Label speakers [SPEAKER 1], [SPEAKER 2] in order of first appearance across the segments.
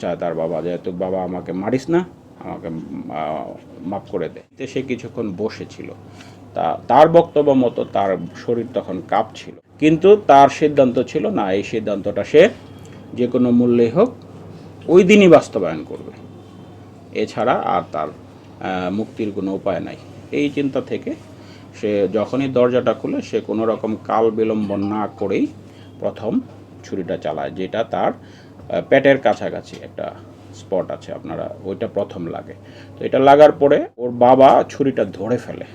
[SPEAKER 1] চায় তার বাবা যে তুই বাবা আমাকে মারিস না, আমাকে মাফ করে দে। সে কিছুক্ষণ বসেছিল। তা, তার বক্তব্য মতো তার শরীর তখন কাঁপছিল। কিন্তু তার সিদ্ধান্ত ছিল না, এই সিদ্ধান্তটা সে যে কোনো মূল্যেই হোক ওই দিনই বাস্তবায়ন করবে। এছাড়া আর তার মুক্তির কোনো উপায় নাই। এই চিন্তা থেকে সে যখনই দরজাটা খুলে, সে কোনো রকম কাল বিলম্ব না করেই প্রথম ছুরিটা চালায়, যেটা তার পেটের কাছাকাছি একটা স্পট আছে, আপনারা ওইটা প্রথম লাগে। তো এটা লাগার পরে ওর বাবা ছুরিটা ধরে ফেলে।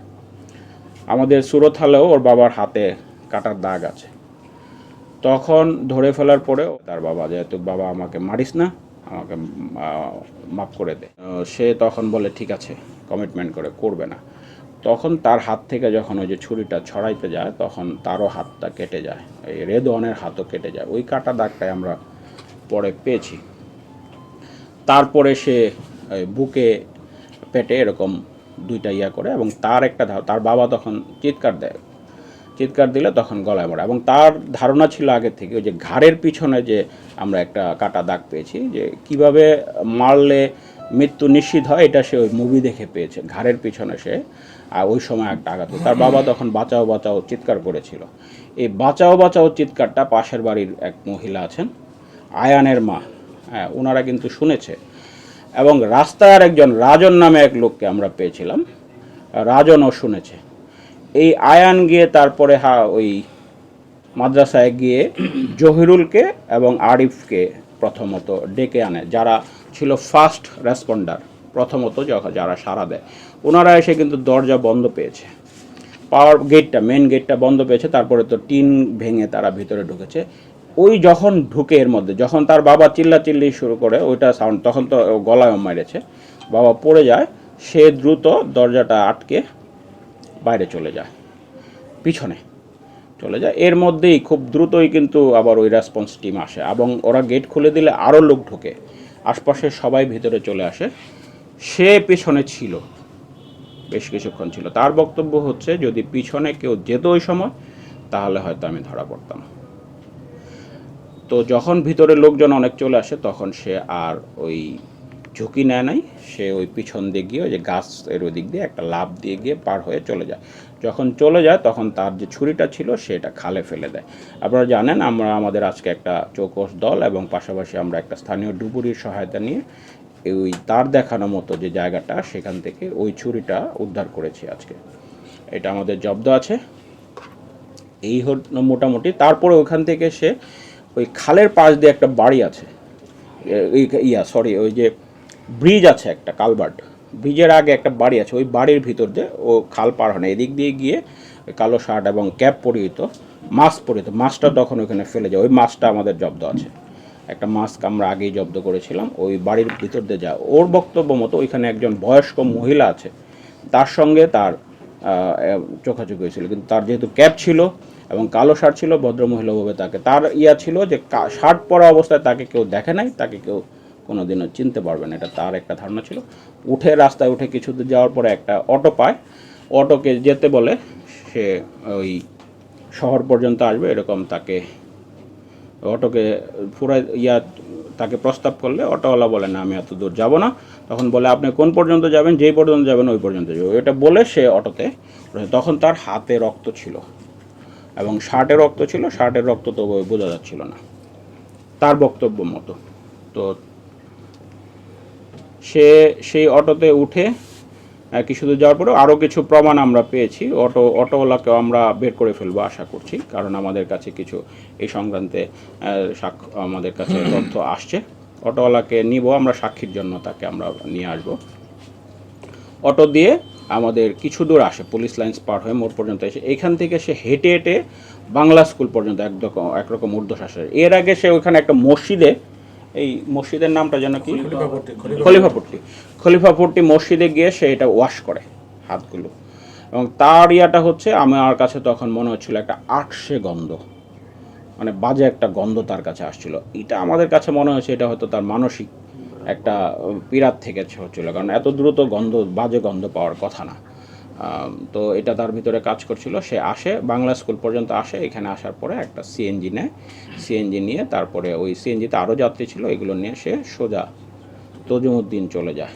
[SPEAKER 1] আমাদের সুরথালেও ওর বাবার হাতে কাটার দাগ আছে। তখন ধরে ফেলার পরেও তার বাবা যেহেতু বাবা আমাকে মারিস না, আমাকে মাফ করে দে। সে তখন বলে, ঠিক আছে কমিটমেন্ট করে, করবে না। তখন তার হাত থেকে যখন ওই যে ছুরিটা ছড়াইতে যায়, তখন তারও হাতটা কেটে যায়, এই রেদওয়ানের হাতও কেটে যায়। ওই কাটা দাগটাই আমরা পরে পেয়েছি। তারপরে সে বুকে, পেটে এরকম দুইটা ইয়া করে এবং তার একটা তার বাবা তখন চিৎকার দেয়। চিৎকার দিলে তখন গলায় মরে এবং তার ধারণা ছিল আগে থেকে ওই যে ঘাড়ের পিছনে যে আমরা একটা কাটা দাগ পেয়েছি যে কীভাবে মারলে মৃত্যু নিশ্চিত হয় এটা সে ওই মুভি দেখে পেয়েছে, ঘাড়ের পিছনে সে। আর ওই সময় একটা আঘাত। তার বাবা তখন বাঁচাও বাঁচাও চিৎকার করেছিল। এই বাঁচাও বাঁচাও চিৎকারটা পাশের বাড়ির এক মহিলা আছেন। আয়ানের মা। হ্যাঁ ওনারা কিন্তু শুনেছে। এবং রাস্তায় আর একজন রাজন নামে এক লোককে আমরা পেয়েছিলাম। রাজনও শুনেছে। এই আয়ান গিয়ে তারপরে হা, ওই মাদ্রাসায় গিয়ে জহিরুলকে এবং আরিফকে প্রথমত ডেকে আনে, যারা ছিল ফার্স্ট রেসপন্ডার, প্রথমত যারা সাড়া দেয়। ওনারা এসে কিন্তু দরজা বন্ধ পেয়েছে। পাওয়ার গেটটা মেন গেটটা বন্ধ পেয়েছে। তারপরে তো টিন ভেঙে তারা ভিতরে ঢুকেছে। ওই যখন ঢুকে এর মধ্যে, যখন তার বাবা চিল্লা চিল্লি শুরু করে, ওইটা সাউন্ড তখন তো গলায় মেরেছে। বাবা পড়ে যায়, সে দ্রুত দরজাটা আটকে বাইরে চলে যায়, পিছনে চলে যায়। এর মধ্যেই খুব দ্রুতই কিন্তু আবার ওই রেসপন্স টিম আসে এবং ওরা গেট খুলে দিলে আরও লোক ঢোকে। আশপাশের সবাই ভিতরে চলে আসে। সে পিছনে ছিল, বেশ কিছুক্ষণ ছিল। তার বক্তব্য হচ্ছে, যদি পিছনে কেউ যেত ওই সময়, তাহলে হয়তো আমি ধরা পড়তাম। তো যখন ভিতরে লোকজন অনেক চলে আসে, তখন সে আর ওই ঝুঁকি নেয় নাই। সে ওই পিছন দিয়ে গিয়ে ওই যে গাছের ওই দিক দিয়ে একটা লাভ দিয়ে গিয়ে পার হয়ে চলে যায়। যখন চলে যায়, তখন তার যে ছুরিটা ছিল, সেটা খালে ফেলে দেয়। আপনারা জানেন, আমরা আমাদের আজকে একটা চৌকস দল এবং পাশাপাশি আমরা একটা স্থানীয় ডুবুরির সহায়তা নিয়ে ওই তার দেখানো মতো যে জায়গাটা, সেখান থেকে ওই ছুরিটা উদ্ধার করেছি আজকে। এটা আমাদের জব্দ আছে। এই মোটামুটি। তারপরে ওখান থেকে সে ওই খালের পাশ দিয়ে একটা বাড়ি আছে। ইয়া সরি ওই যে ব্রিজ আছে একটা কালভার্ট ব্রিজের আগে একটা বাড়ি আছে, ওই বাড়ির ভিতর দিয়ে ও খাল পার হয় না। এদিক দিয়ে গিয়ে কালো শার্ট এবং ক্যাপ পরিহিত মাস্ক পরিহিত মাছটা তখন ওখানে ফেলে যায়। ওই মাছটা আমাদের জব্দ আছে। একটা মাস্ক আমরা আগেই জব্দ করেছিলাম। ওই বাড়ির ভিতর দিয়ে যায়। ওর বক্তব্য মতো ওইখানে একজন বয়স্ক মহিলা আছে। তার সঙ্গে তার চোখাচোখি হয়েছিল। কিন্তু তার যেহেতু ক্যাপ ছিল এবং কালো শার্ট ছিল ভদ্রমহিলাভাবে তাকে, তার ইয়া ছিল যে শার্ট পরা অবস্থায় তাকে কেউ দেখে নাই, তাকে কেউ কোনোদিনও চিনতে পারবে না, এটা তার একটা ধারণা ছিল। উঠে রাস্তায় উঠে কিছু দূর যাওয়ার পরে একটা অটো পায়, অটোকে যেতে বলে সে ওই শহর পর্যন্ত আসবে, এরকম তাকে, অটোকে পুরো ইয়া, তাকে প্রস্তাব করলে অটোওয়ালা বলে, না, আমি এত দূর যাব না। তখন বলে, আপনি কোন পর্যন্ত যাবেন? যেই পর্যন্ত যাবেন, ওই পর্যন্ত যাব এটা বলে সে অটোতে তখন তার হাতে রক্ত ছিল। এবং শার্টে রক্ত ছিল শার্টের রক্ত তো বোঝা যাচ্ছিল না। তার বক্তব্য মতো। তো সে সেই অটোতে উঠে কিছু দূর যাওয়ার পরে আরও কিছু প্রমাণ আমরা পেয়েছি। অটো অটোওয়ালাকেও আমরা বের করে ফেলব আশা করছি কারণ আমাদের কাছে কিছু এই সংক্রান্তে আহ, সাক্ষ্য আমাদের কাছে তথ্য আসছে। অটোওয়ালাকে নিব আমরা সাক্ষীর জন্য তাকে আমরা নিয়ে আসব। অটো দিয়ে আমাদের কিছু দূর আসে পুলিশ লাইন্স পার হয়ে মোড় পর্যন্ত এসে এখান থেকে সে হেঁটে হেঁটে বাংলা স্কুল পর্যন্ত একরকম একরকম ঊর্ধ্বশ্বাসের এর আগে সে ওইখানে একটা মসজিদে এই মসজিদের নামটা যেন কি? খলিফাপট্টি খলিফাপট্টি মসজিদে গিয়ে সে এটা ওয়াশ করে হাতগুলো। এবং তার ইয়াটা হচ্ছে আমার কাছে তখন মনে হচ্ছিল একটা আটশে গন্ধ। মানে বাজে একটা গন্ধ তার কাছে আসছিল। এটা আমাদের কাছে মনে হয়েছে এটা হয়তো তার মানসিক একটা পীড়াত থেকে হচ্ছিল কারণ এত দ্রুত গন্ধ, বাজে গন্ধ পাওয়ার কথা না। তো এটা তার ভিতরে কাজ করছিল, সে আসে, বাংলা স্কুল পর্যন্ত আসে, এখানে আসার পরে একটা সিএনজি নেয়। সিএনজি নিয়ে তারপরে ওই সিএনজিতে আরও যাত্রী ছিল, এগুলো নিয়ে সে সোজা তজুমুদ্দিন চলে যায়।